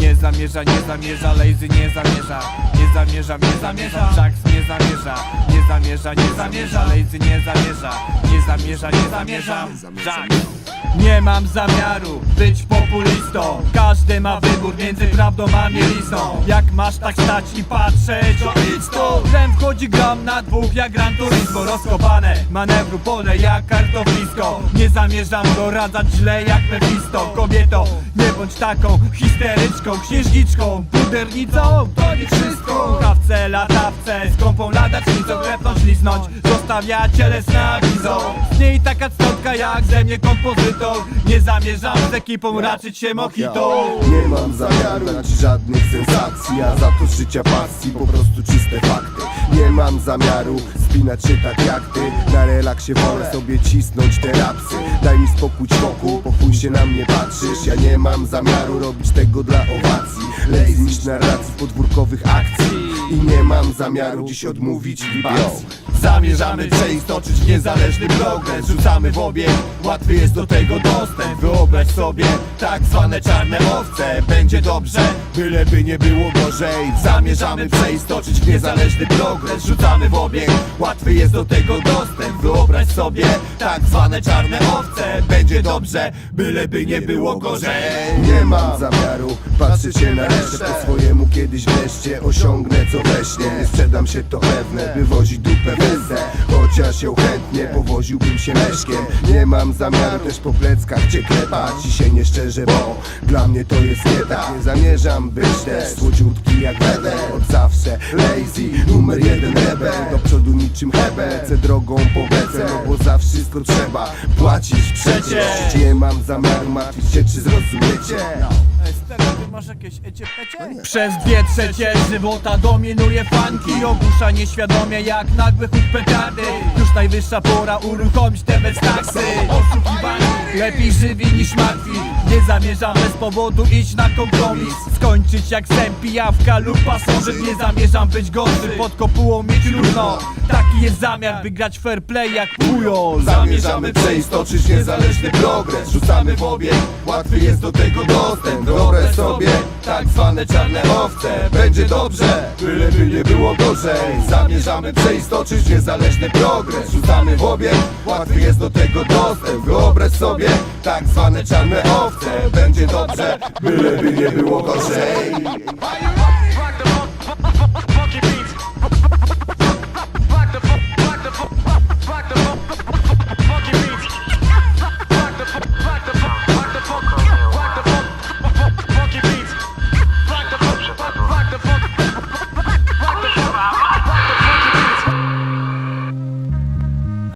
Nie zamierza, nie zamierza, lazy nie zamierza. Nie zamierza, nie zamierza, Jax nie zamierza. Nie zamierza, nie zamierza, lazy nie zamierza. Nie zamierza, nie zamierzam, Jax nie mam zamiaru być populistą. Każdy ma wybór między prawdą a mielizną. Jak masz tak stać i patrzeć, to idź tu. Wchodzi gram na dwóch jak Gran Turismo. Rozkopane manewru pole jak kartoflisko. Nie zamierzam doradzać źle jak Mephisto Kobieto, nie bądź taką histeryczką Księżniczką, pudernicą, to nie wszystko. Kawce, latawce, z kąpą ladacznicą Klepnąć, zostawia cielesna wizą. Z niej taka cnotka jak ze mnie kompozytor. Nie zamierzam z ekipą raczyć się mojito. Nie mam zamiaru żadnych sensacji A za to życia pasji po prostu czyste fakty. Nie mam zamiaru spinać się tak jak ty. Na relaksie wolę sobie cisnąć te rapsy. Daj mi spokój wokół, po chuj się na mnie patrzysz. Ja nie mam zamiaru robić tego dla owacji. Lazy niż narracji podwórkowych akcji I nie mam zamiaru dziś odmówić libacji Zamierzamy przeistoczyć niezależny progres. Rzucamy w obieg, łatwy jest do tego dostęp. Wyobraź sobie tak zwane czarne owce. Będzie dobrze, byleby nie było gorzej. Zamierzamy przeistoczyć niezależny progres. Rzucamy w obieg, łatwy jest do tego dostęp Sobie. Tak zwane czarne owce. Będzie dobrze, byleby nie było gorzej. Nie mam zamiaru patrzeć się na resztę. Po swojemu kiedyś wreszcie osiągnę co we śnie. Nie sprzedam się to pewne, by wozić dupę wezę Chociaż ją chętnie powoziłbym się leszkiem Nie mam zamiaru też po pleckach cię klepać. I się nie szczerze, bo dla mnie to jest nie tak. Nie zamierzam być też słodziutki jak Weber. Od zawsze lazy, numer jeden rebel przodu niczym hebel, lecę drogą po bece No bo za wszystko trzeba płacić przecież. Nie mam zamiaru martwić się, czy zrozumiecie? Masz jakieś Przez dwie trzecie żywota dominuje funky Ogłusza nieświadomie jak nagły huk petardy. Już najwyższa pora uruchomić te beztaksy Oszukiwani lepiej żywi niż martwi. Nie zamierzam bez powodu iść na kompromis. Skończyć jak sen pijawka lub pasożyt. Nie zamierzam być gorszy, pod kopułą mieć równo. Taki jest zamiar, by grać fair play jak pujol Zamierzamy przeistoczyć niezależny progres. Rzucamy w obieg, łatwy jest do tego dostęp. Wyobraź sobie tak zwane czarne owce. Będzie dobrze, byleby nie było gorzej. Zamierzamy przeistoczyć niezależny progres. Rzucamy w obieg, łatwy jest do tego dostęp. Wyobraź sobie tak zwane czarne owce. Będzie dobrze, byleby nie było gorzej